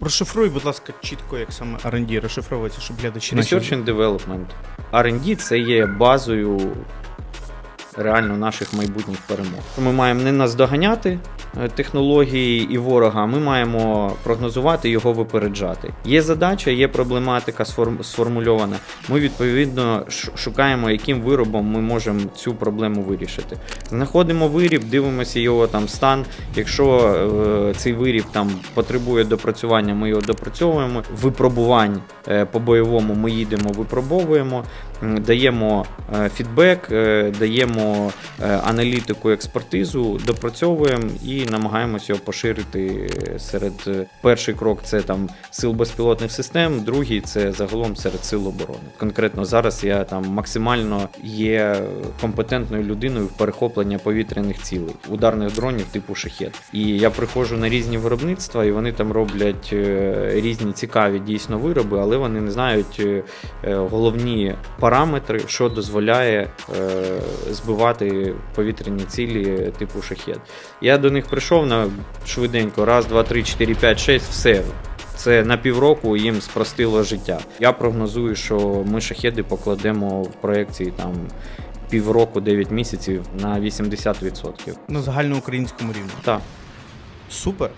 Розшифруй, будь ласка, чітко, як саме R&D розшифровується, щоб глядачі наші- Research and Development. R&D це є базою реально наших майбутніх перемог. Ми маємо не наздоганяти технології і ворога, ми маємо прогнозувати його випереджати. Є задача, є проблематика сформульована. Ми відповідно шукаємо, яким виробом ми можемо цю проблему вирішити. Знаходимо виріб, дивимося його там стан. Якщо е, цей виріб там потребує допрацювання, ми його допрацьовуємо. Випробувань е, по бойовому ми їдемо, випробовуємо, даємо е, фідбек, е, даємо е, аналітику, експертизу, допрацьовуємо і намагаємося його поширити серед е, перший крок це там сил безпілотних систем, другий це загалом серед сил оборони. Конкретно зараз я там максимально є компетентною людиною в перехопленні повітряних цілей, ударних дронів типу шахет. І я приходжу на різні виробництва, і вони там роблять е, різні цікаві дійсно вироби, але вони не знають е, головні параметри, що дозволяє збивати повітряні цілі типу шахет. Я до них прийшов на швиденько, раз, два, три, чотири, п'ять, шість, все. Це на півроку їм спростило життя. Я прогнозую, що ми шахеди покладемо в проєкції там півроку, 9 місяців на 80%. на загальноукраїнському рівні. Так. Супер.